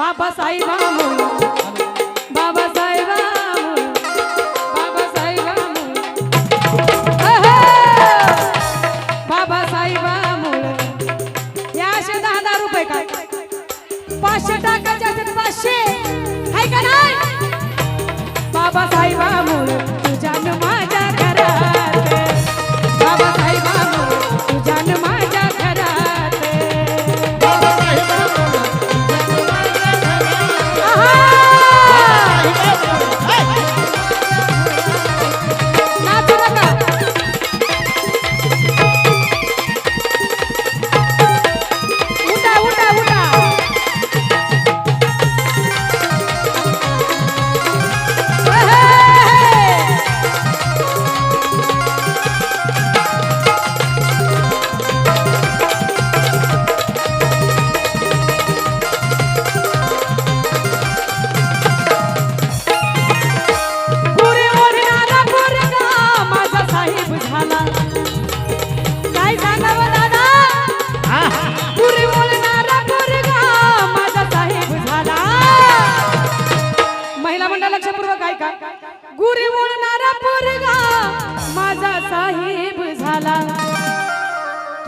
बाबा साहेबा बाबा बाबासाहेब बाबासाहेब बाबासाहेब बाबासाहेब या असे दहा हजार रुपये काय पाचशे टाकायचे पाचशे. आहे का नाही? बाबासाहेब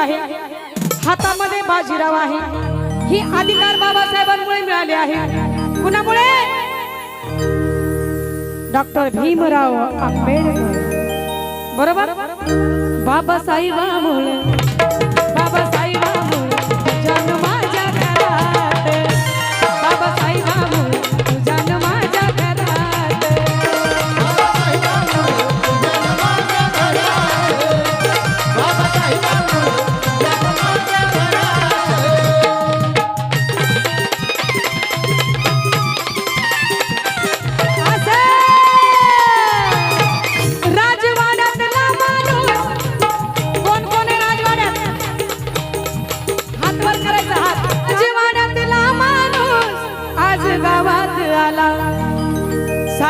आहे. हातामध्ये बाजीराव आहे. ही अधिकार बाबासाहेबांमुळे मिळाले आहे. कुणामुळे? डॉक्टर भीमराव आंबेडकर. बरोबर? बाबासाहेबांमुळे.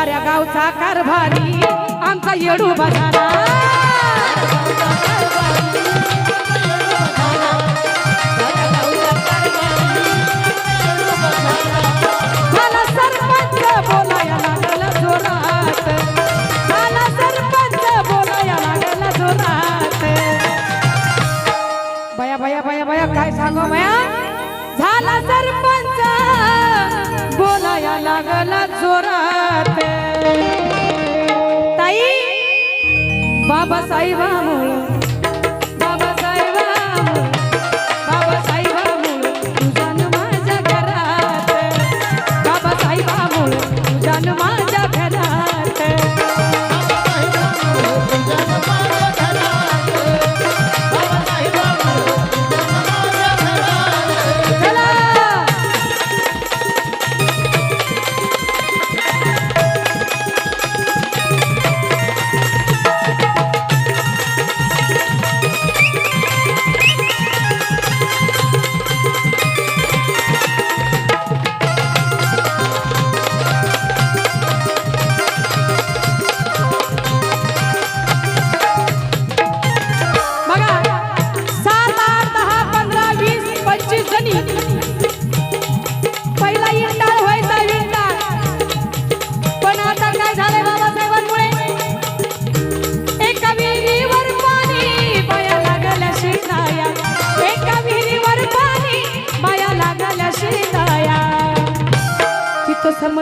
साऱ्या गावचा कारभारी आमचा येडू बाजारा. Abba Sai Vamos.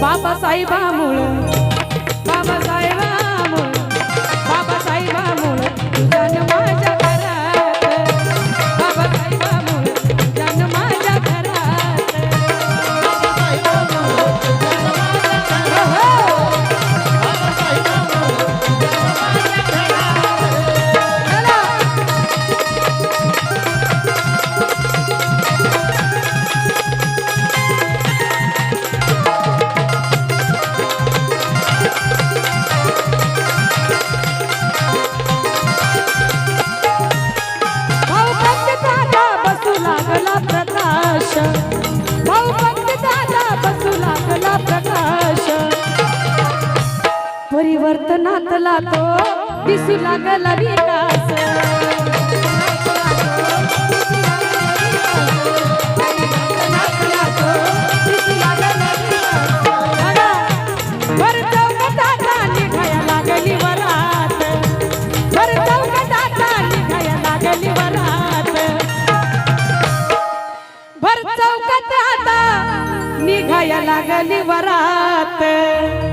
बाबासाहेबामुळ. बाबासाहेबामुळ. बाबासाहेबामुळ. तुझ्या माझ्या वर्तनातला तो दिसू लागला विकास. निघाया लागली वरात.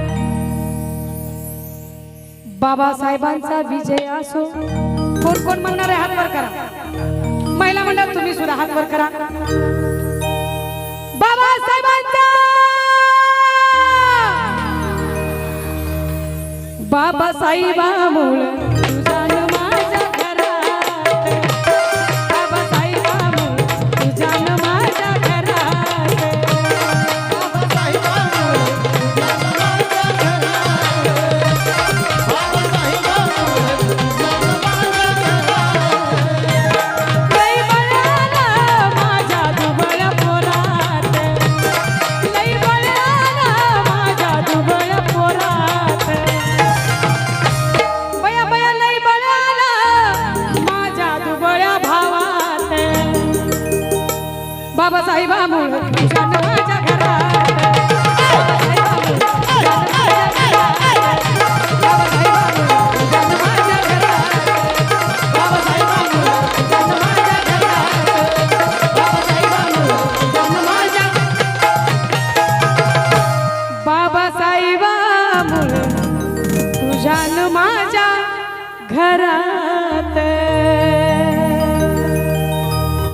बाबासाहेबांचा विजय असो. कोण कोण म्हणणार आहे हातवर करा. महिला मंडळ तुम्ही सुद्धा हातवर करा. बाबासाहेबांचा! बाबासाहेबामुळे